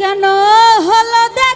কেন হলো দে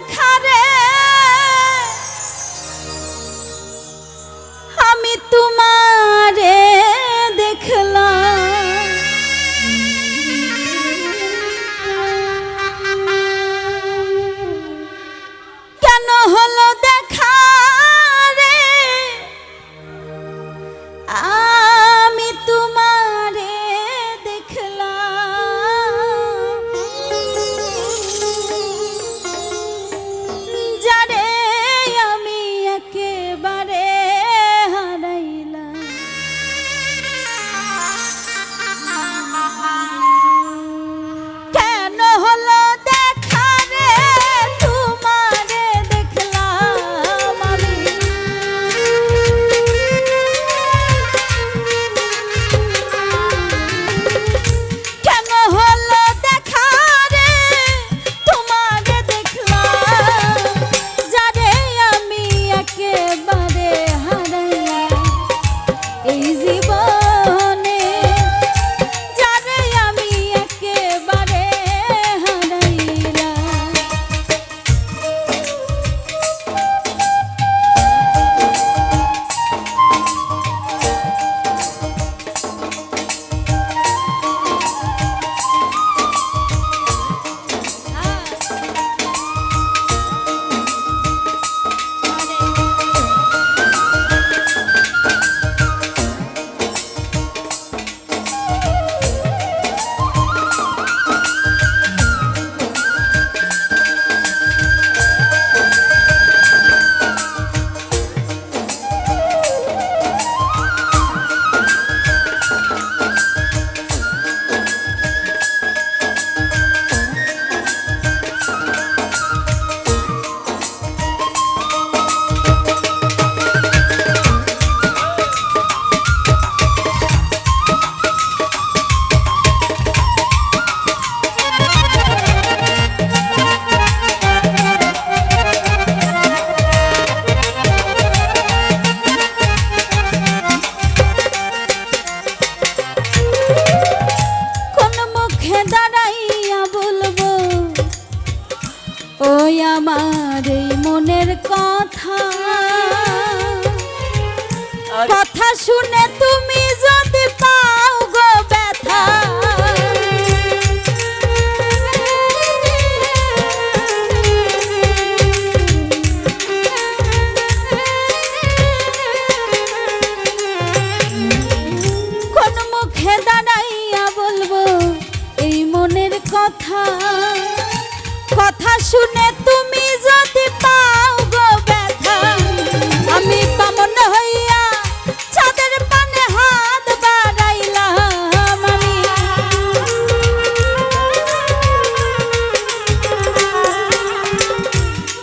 মনের কথা কথা শুনে তুমি যদি পাও গো ব্যথা, আমি কামন হইয়া চাঁদের পানে হাত বাড়াইলাম আমি।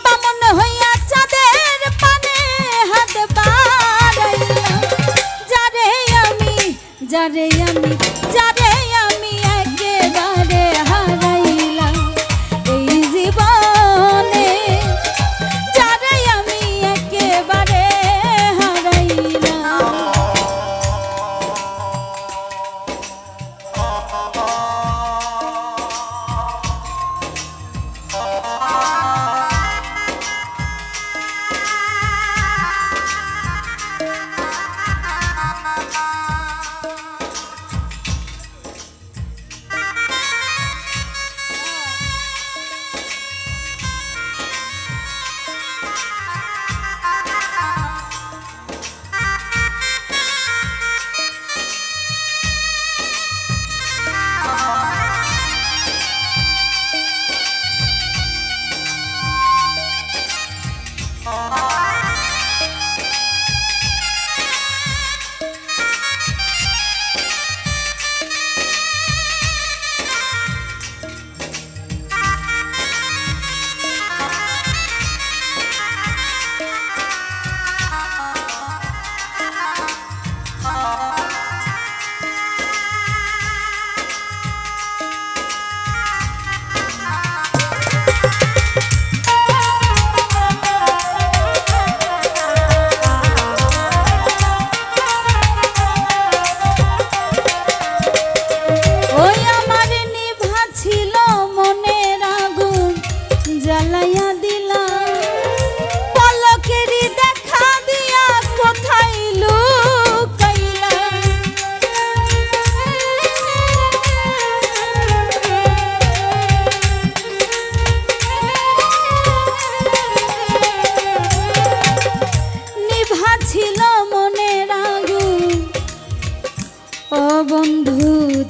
কামন হইয়া চাঁদের পানে হাত বাড়াইলাম। যারে আমি যারে আমি Bye.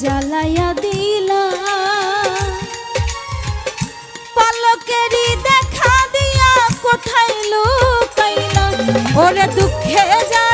জ্বালাইয়া দিলা পালকেরই দেখা দিয়া কোথায় লুকাইলা ওরে দুঃখে যা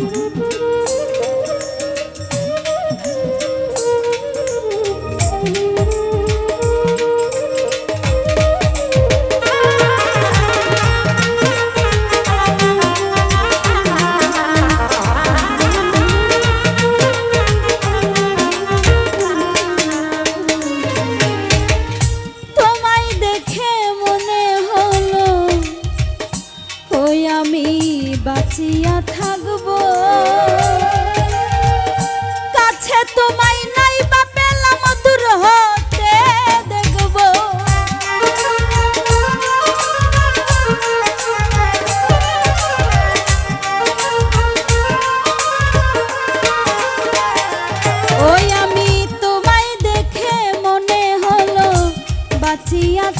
Mm-hmm.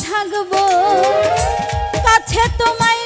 থাকব। কাছে তোমায়